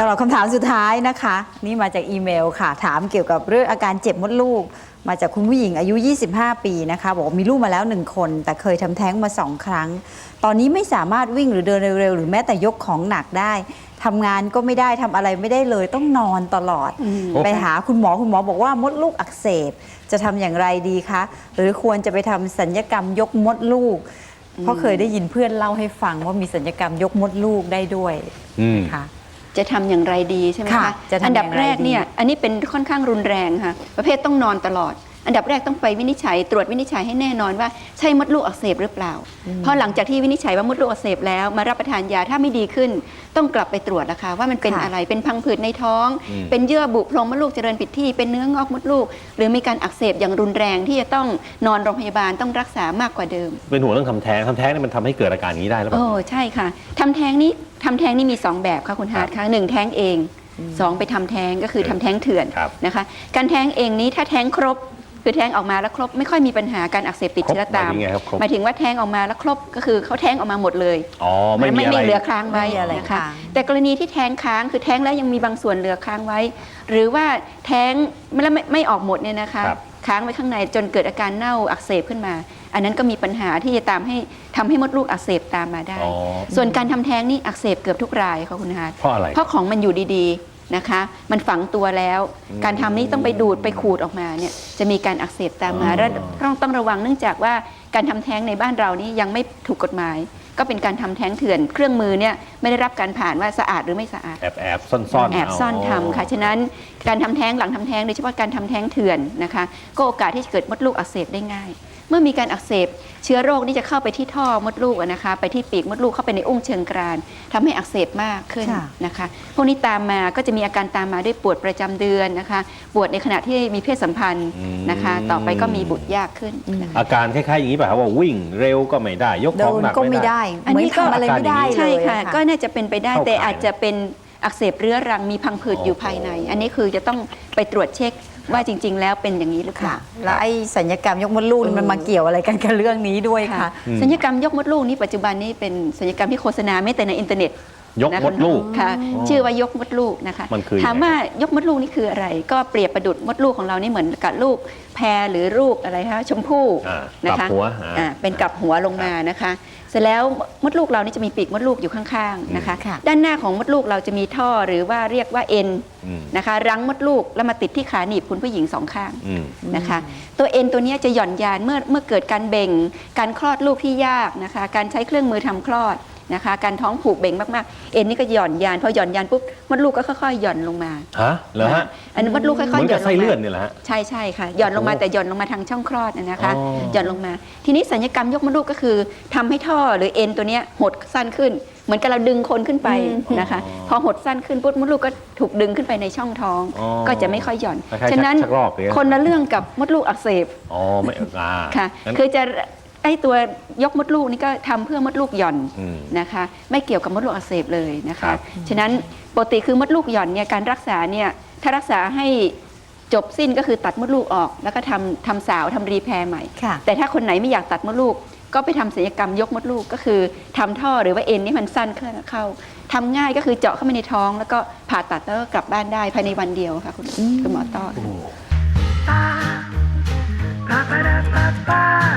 สำหรับคำถามสุดท้ายนะคะ นี่มาจากอีเมลค่ะ ถามเกี่ยวกับเรื่องอาการเจ็บมดลูก มาจากคุณผู้หญิงอายุ 25 ปีนะคะบอกว่ามีลูกมาแล้ว1คน แต่เคยทำแท้งมา2ครั้ง ตอนนี้ไม่สามารถวิ่งหรือเดินเร็วๆ หรือแม้แต่ยกของหนักได้ทำงานก็ไม่ได้ทำอะไรไม่ได้เลยต้องนอนตลอด ไปหาคุณหมอคุณหมอบอกว่ามดลูกอักเสบ จะทำอย่างไรดีคะ หรือควรจะไปทำสัญญกรรมยกมดลูก เพราะเคยได้ยินเพื่อนเล่าให้ฟังว่ามีสัญญกรรมยกมดลูกได้ด้วยอืมค่ะ จะทำอย่างไรดีใช่ไหมค่ะคะจะทำอันดับอย่างไรแรกเนี่ยดีอันนี้เป็นค่อนข้างรุนแรงค่ะประเภทต้องนอนตลอด อันดับแรกต้องไปวินิจฉัย ตรวจวินิจฉัยให้แน่นอนว่าใช่มดลูกอักเสบหรือเปล่า เพราะหลังจากที่วินิจฉัยว่ามดลูกอักเสบแล้วมารับประทานยาถ้าไม่ดีขึ้น ต้องกลับไปตรวจนะคะว่ามันเป็นค่ะอะไรเป็นพังผืดในท้องอืมเป็นเยื่อบุโพรงมดลูกเจริญผิดที่เป็นเนื้องอกมดลูก หรือมีการอักเสบอย่างรุนแรงที่จะต้องนอนโรงพยาบาลต้องรักษามากกว่าเดิม เป็นห่วงเรื่องทำแท้งทำแท้งเนี่ยมันทำให้เกิดอาการอย่างนี้ได้หรือเปล่าโอ้ใช่ค่ะทำแท้งนี้ ทำแท้งนี่มี 2 แบบค่ะคุณฮาร์ดค่ะหนึ่งแท้งเองสองไปทำแท้งก็คือทำแท้งเถื่อนครับนะคะ การแท้งเองนี้ถ้าแท้งครบ คือแท้งออกมาแล้วครบ ไม่ค่อยมีปัญหาการอักเสบติดครบเชื้อตามหมายถึงไงครับครบ หมายถึงว่าแท้งออกมาแล้วครบก็คือเขาแท้งออกมาหมดเลย อ๋อไม่มีไม่อะไรไม่เหลือค้างไว้ไม่มีอะไรนะคะ ค้าง แต่กรณีที่แท้งค้างคือแท้งแล้วยังมีบางส่วนเหลือค้างไว้ หรือว่าแท้งไม่แล้วไม่ไม่ออกหมดเนี่ยนะคะ ครับ ค้างไว้ข้างในจนเกิดอาการเน่าอักเสบขึ้นมา อันนั้นก็มีปัญหาที่จะตามให้ทำให้มดลูกอักเสบตามมาได้ อ๋อ ส่วนการทำแท้งนี่อักเสบเกือบทุกรายค่ะคุณฮาร์ดเพราะอะไรเพราะของมันอยู่ดีๆนะคะ มันฝังตัวแล้ว การทำนี่ต้องไปดูดไปขูดออกมาเนี่ยจะมีการอักเสบตามมาอ๋อ และต้องต้องระวังเนื่องจากว่าการทำแท้งในบ้านเรานี่ยังไม่ถูกกฎหมาย ก็เป็นการทำแท้งเถื่อนเครื่องมือเนี่ยไม่ได้รับการผ่านว่าสะอาดหรือไม่สะอาดแอบแอบซ่อนซ่อนแอบซ่อนทำค่ะฉะนั้นการทำแท้งหลังทำแท้งโดยเฉพาะการทำแท้งเถื่อนนะคะ ก็โอกาสที่จะเกิดมดลูกอักเสบได้ง่าย เมื่อมีการอักเสบ เชื้อโรคนี่จะเข้าไปที่ท่อมดลูกอะนะคะไปที่ปีกมดลูกเข้าไปในอุ้งเชิงกรานทำให้อักเสบมากขึ้นค่ะนะคะ พวกนี้ตามมาก็จะมีอาการตามมาด้วยปวดประจำเดือนนะคะ ปวดในขณะที่มีเพศสัมพันธ์นะคะ ต่อไปก็มีบุตรยากขึ้นนะคะอาการคล้ายๆอย่างนี้ป่ะครับว่าวิ่งเร็วก็ไม่ได้ ยกขเดิองนหนักก็ไม่ไม่ได้ได้อันเหมือนี้นก็ทำอะไรไม่ได้เลยใช่ค่ะอก็น่าจะเป็นไปได้เข้าแต่ข่ายอาจจะเป็น อักเสบเรื้อรังมีพังผืดอยู่ภายใน อันนี้คือจะต้องไปตรวจเช็คว่าจริง ๆ แล้วเป็นอย่างนี้หรือเปค่ะล่า แล้วไอ้สัญญกรรมยกมดลูกนี่มันมาเกี่ยวอะไรกันกับเรื่องนี้ด้วยคะอืมสัญญกรรมยกมดลูกนี่ปัจจุบันนี้เป็นสัญญกรรมที่โฆษณาไม่แต่ในอินเทอร์เน็ต ยกนะมคะดลูกค่ะชื่อว่ายกมดลูกนะคะมันคือยังไงถามว่ายกมดลูกนี่คืออะไร ก็เปรียบประดุดมดลูกของเรานี่เหมือนกับลูกแพรหรือลูกอะไรคะชมพู่อ่านะคะกลับหัวอ่าอ่าเป็นกลับหัวลงมานะคะเสร็จแล้วมดลูกเรานี่จะมีปีกมดลูกอยู่ข้างๆนะคะค่ะด้านหน้าของมดลูกเราจะมีท่อหรือว่าเรียกว่าเอ็นอืมนะคะ รั้งมดลูกแล้วมาติดที่ขาหนีบคุณผู้หญิงสองข้างอืมนะคะ ตัวเอ็นตัวเนี้ยจะหย่อนยานเมื่อเมื่อเกิดการเบ่ง การคลอดลูกที่ยากนะคะ การใช้เครื่องมือทำคลอด นะคะการท้องผูกเบ่งมากๆ เอ็นนี่ก็หย่อนยานพอหย่อนยานปุ๊บมดลูกก็ค่อยๆหย่อนลงมาฮะเหรอฮะอันนี้มดลูกค่อยๆเหมือนหย่กัอบนลไส้งเลื่อนมานี่แหละฮะ ใช่ใช่ค่ะหย่อนลงมาโอ้แต่หย่อนลงมาทางช่องคลอดนะคะอ๋อหย่อนลงมา ทีนี้สัญญกรรมยกมดลูกก็คือทำให้ท่อหรือเอ็นตัวเนี้ยหดสั้นขึ้น เหมือนกับเราดึงคนขึ้นไปนะคะพอหดสั้นขึ้นปุ๊บมดลูกก็ถูกดึงขึ้นไปในช่องท้อง อ๋อก็จะไม่ค่อยหย่อน คล้ายๆฉะนั้นชักรอกอย่างเงี้ย คนละเรื่องกับมดลูกอักเสบอ๋อไม่อ่าค่ะ งั้น คือจะ ไอตัวยกมดลูกนี่ก็ทำเพื่อมดลูกหย่อนอืมนะคะ ไม่เกี่ยวกับมดลูกอักเสบเลยนะครัคะ บ ฉะนั้นปกติคือมดลูกหย่อนเนี่ยการรักษาเนี่ยถ้ารักษาให้จบสิ้นก็คือตัดมดลูกออก แล้วก็ทำทำสาวทำรีแพร์ใหม่ ค่ะ แต่ถ้าคนไหนไม่อยากตัดมดลูก ก็ไปทำศัลยกรรมยกมดลูกก็คือทำท่อหรือว่าเอ็นนี่มันสั้นเข้าทำง่ายก็คือเจาะเข้าไปในท้อง แล้วก็ผ่าตัดแล้วก็กลับบ้านได้ภายในวันเดียวค่ะคุณคุณหมอต้อค่ะ Ba ba ba ba ba ba